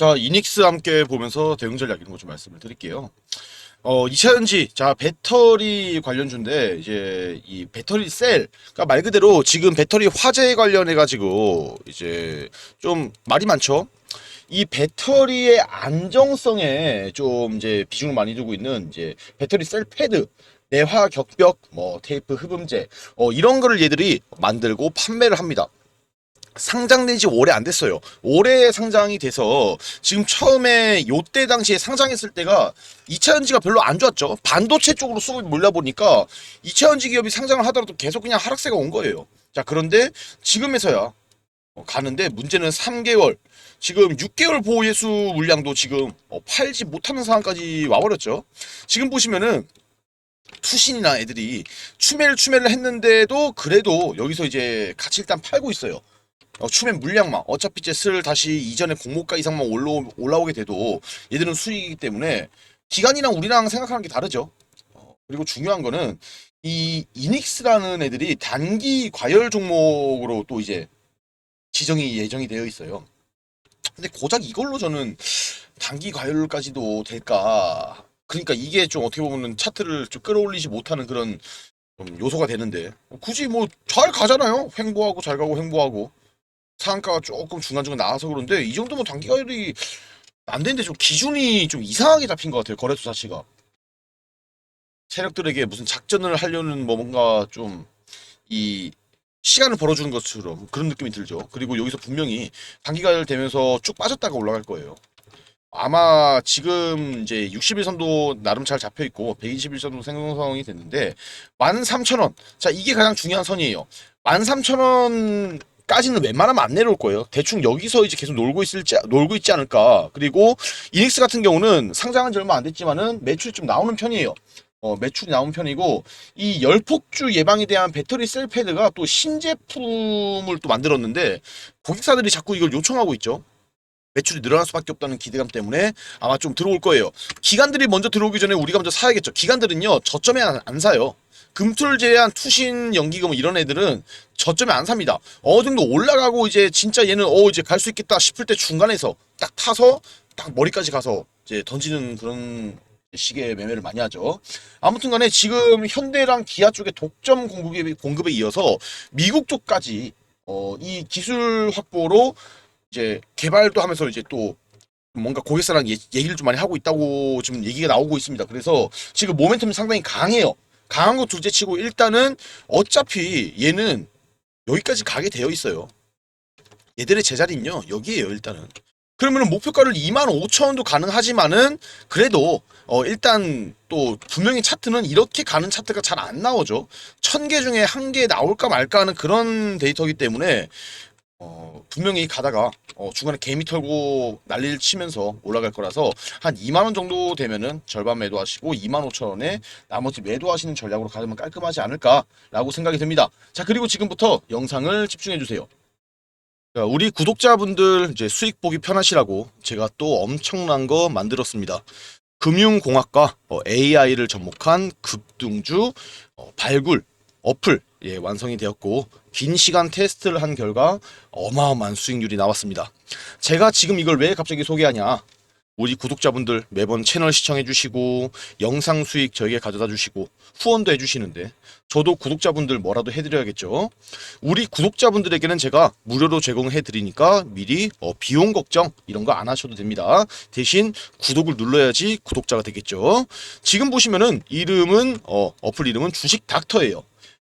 자, 이닉스 함께 보면서 대응 전략 이런 거 좀 말씀을 드릴게요. 어, 2차 전지, 자, 배터리 관련주인데, 이제, 이 배터리 셀, 그러니까 말 그대로 지금 배터리 화재 관련해가지고, 이제, 좀 말이 많죠? 이 배터리의 안정성에 좀 이제 비중을 많이 두고 있는 이제 배터리 셀 패드, 내화 격벽, 뭐 테이프 흡음재, 어, 이런 거를 얘들이 만들고 판매를 합니다. 상장된 지 오래 안 됐어요. 올해 상장이 돼서 지금 처음에 요때 당시에 상장했을 때가 2차 전지가 별로 안 좋았죠. 반도체 쪽으로 수급이 몰려보니까 2차 전지 기업이 상장을 하더라도 계속 그냥 하락세가 온 거예요. 자, 그런데 지금에서야 어, 가는데 문제는 3개월, 지금 6개월 보호 예수 물량도 지금 어, 팔지 못하는 상황까지 와버렸죠. 지금 보시면은 투신이나 애들이 추매를 추매를 했는데도 그래도 여기서 이제 같이 일단 팔고 있어요. 어, 추매 물량만 어차피 이제 슬 다시 이전에 공모가 이상만 올라, 올라오게 돼도 얘들은 수익이기 때문에 기간이랑 우리랑 생각하는 게 다르죠. 어, 그리고 중요한 거는 이 이닉스라는 애들이 단기 과열 종목으로 또 이제 지정이 예정이 되어 있어요. 근데 고작 이걸로 저는 단기 과열까지도 될까? 그러니까 이게 좀 어떻게 보면은 차트를 좀 끌어올리지 못하는 그런 좀 요소가 되는데 굳이 뭐 잘 가잖아요. 횡보하고 잘 가고 횡보하고 상한가가 조금 중간중간 나와서 그런데 이 정도면 단기 과열이 안 되는데 좀 기준이 좀 이상하게 잡힌 것 같아요. 거래소 자체가 세력들에게 무슨 작전을 하려는 뭐 뭔가 좀 이 시간을 벌어주는 것처럼 그런 느낌이 들죠. 그리고 여기서 분명히 단기 과열 되면서 쭉 빠졌다가 올라갈 거예요. 아마 지금 이제 60일선도 나름 잘 잡혀 있고 121선도 생성이 됐는데 13,000원. 자, 이게 가장 중요한 선이에요. 13,000원 까지는 웬만하면 안 내려올 거예요. 대충 여기서 이제 계속 놀고 있을지 놀고 있지 않을까. 그리고 이닉스 같은 경우는 상장한 지 얼마 안 됐지만은 매출이 좀 나오는 편이에요. 어, 매출이 나온 편이고 이 열폭주 예방에 대한 배터리 셀 패드가 또 신제품을 또 만들었는데 고객사들이 자꾸 이걸 요청하고 있죠. 매출이 늘어날 수밖에 없다는 기대감 때문에 아마 좀 들어올 거예요. 기관들이 먼저 들어오기 전에 우리가 먼저 사야겠죠. 기관들은요 저점에 안, 안 사요. 금툴 제한 투신 연기금 이런 애들은 저점에 안 삽니다. 어느 정도 올라가고 이제 진짜 얘는 어 이제 갈 수 있겠다 싶을 때 중간에서 딱 타서 딱 머리까지 가서 이제 던지는 그런 식의 매매를 많이 하죠. 아무튼 간에 지금 현대랑 기아 쪽의 독점 공급에, 공급에 이어서 미국 쪽까지 어, 이 기술 확보로 이제 개발도 하면서 이제 또 뭔가 고객사랑 얘- 얘기를 좀 많이 하고 있다고 지금 얘기가 나오고 있습니다. 그래서 지금 모멘텀이 상당히 강해요. 강한 거 둘째 치고 일단은 어차피 얘는 여기까지 가게 되어 있어요. 얘들의 제자리는요 여기에요 일단은. 그러면 목표가를 2만 5천 원도 가능하지만은 그래도 어 일단 또 분명히 차트는 이렇게 가는 차트가 잘 안 나오죠. 천 개 중에 한 개 나올까 말까 하는 그런 데이터이기 때문에 어 분명히 가다가 어 중간에 개미 털고 난리를 치면서 올라갈 거라서 한 2만 원 정도 되면은 절반 매도하시고 2만 5천 원에 나머지 매도하시는 전략으로 가면 깔끔하지 않을까라고 생각이 듭니다. 자 그리고 지금부터 영상을 집중해 주세요. 자, 우리 구독자분들 이제 수익 보기 편하시라고 제가 또 엄청난 거 만들었습니다. 금융공학과 AI를 접목한 급등주 어, 발굴 어플 예, 완성이 되었고 긴 시간 테스트를 한 결과 어마어마한 수익률이 나왔습니다. 제가 지금 이걸 왜 갑자기 소개하냐? 우리 구독자분들 매번 채널 시청해 주시고 영상 수익 저에게 가져다 주시고 후원도 해 주시는데 저도 구독자분들 뭐라도 해드려야겠죠. 우리 구독자분들에게는 제가 무료로 제공해 드리니까 미리 어, 비용 걱정 이런 거 안 하셔도 됩니다. 대신 구독을 눌러야지 구독자가 되겠죠. 지금 보시면은 이름은 어, 어플 이름은 주식 닥터예요.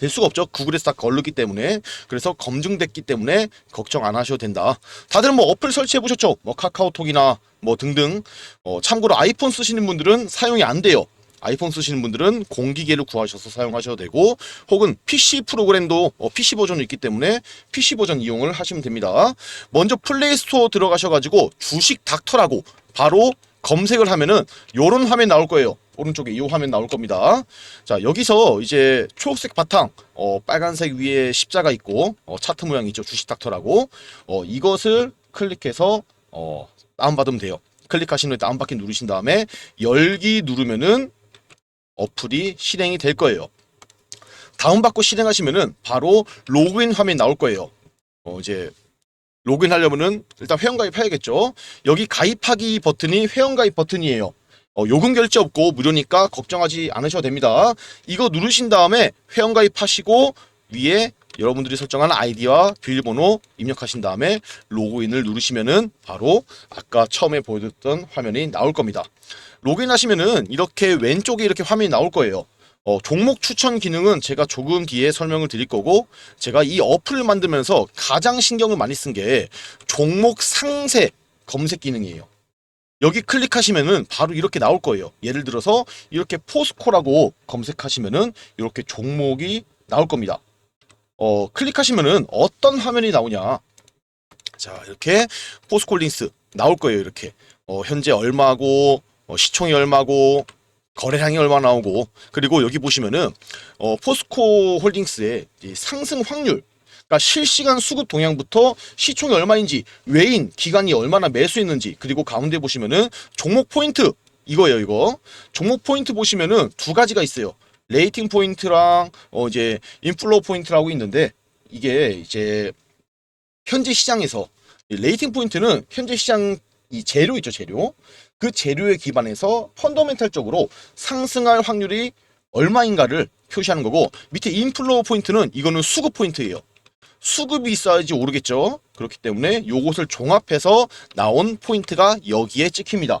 될 수가 없죠. 구글에서 다 걸르기 때문에 그래서 검증됐기 때문에 걱정 안 하셔도 된다. 다들 뭐 어플 설치해 보셨죠? 뭐 카카오톡이나 뭐 등등. 어, 참고로 아이폰 쓰시는 분들은 사용이 안 돼요. 아이폰 쓰시는 분들은 공기계를 구하셔서 사용하셔도 되고 혹은 PC 프로그램도 어, PC 버전이 있기 때문에 PC 버전 이용을 하시면 됩니다. 먼저 플레이 스토어 들어가셔가지고 주식 닥터라고 바로 검색을 하면은 요런 화면 나올 거예요. 오른쪽에 이 화면 나올 겁니다. 자 여기서 이제 초록색 바탕, 어, 빨간색 위에 십자가 있고 어, 차트 모양 있죠. 주식 닥터라고 어, 이것을 클릭해서 어, 다운받으면 돼요. 클릭하신 후에 다운받기 누르신 다음에 열기 누르면은 어플이 실행이 될 거예요. 다운받고 실행하시면은 바로 로그인 화면 나올 거예요. 어, 이제 로그인 하려면은 일단 회원가입 해야겠죠. 여기 가입하기 버튼이 회원가입 버튼이에요. 어, 요금 결제 없고 무료니까 걱정하지 않으셔도 됩니다. 이거 누르신 다음에 회원가입하시고 위에 여러분들이 설정한 아이디와 비밀번호 입력하신 다음에 로그인을 누르시면은 바로 아까 처음에 보여줬던 화면이 나올 겁니다. 로그인 하시면은 이렇게 왼쪽에 이렇게 화면이 나올 거예요. 어, 종목 추천 기능은 제가 조금 뒤에 설명을 드릴 거고 제가 이 어플을 만들면서 가장 신경을 많이 쓴 게 종목 상세 검색 기능이에요. 여기 클릭하시면은 바로 이렇게 나올 거예요. 예를 들어서 이렇게 포스코라고 검색하시면은 이렇게 종목이 나올 겁니다. 어, 클릭하시면은 어떤 화면이 나오냐. 자, 이렇게 포스콜린스 나올 거예요. 이렇게. 어, 현재 얼마고, 어, 시총이 얼마고, 거래량이 얼마 나오고, 그리고 여기 보시면은, 어, 포스코 홀딩스의 이 상승 확률, 그러니까 실시간 수급 동향부터 시총이 얼마인지, 외인, 기간이 얼마나 매수했는지, 그리고 가운데 보시면은 종목 포인트, 이거예요, 이거. 종목 포인트 보시면은 두 가지가 있어요. 레이팅 포인트랑 어 이제 인플로우 포인트라고 있는데 이게 이제 현재 시장에서 이 레이팅 포인트는 현재 시장 이 재료 있죠 재료 그 재료에 기반해서 펀더멘탈적으로 상승할 확률이 얼마인가를 표시하는 거고 밑에 인플로우 포인트는 이거는 수급 포인트예요. 수급이 있어야지 오르겠죠. 그렇기 때문에 요것을 종합해서 나온 포인트가 여기에 찍힙니다.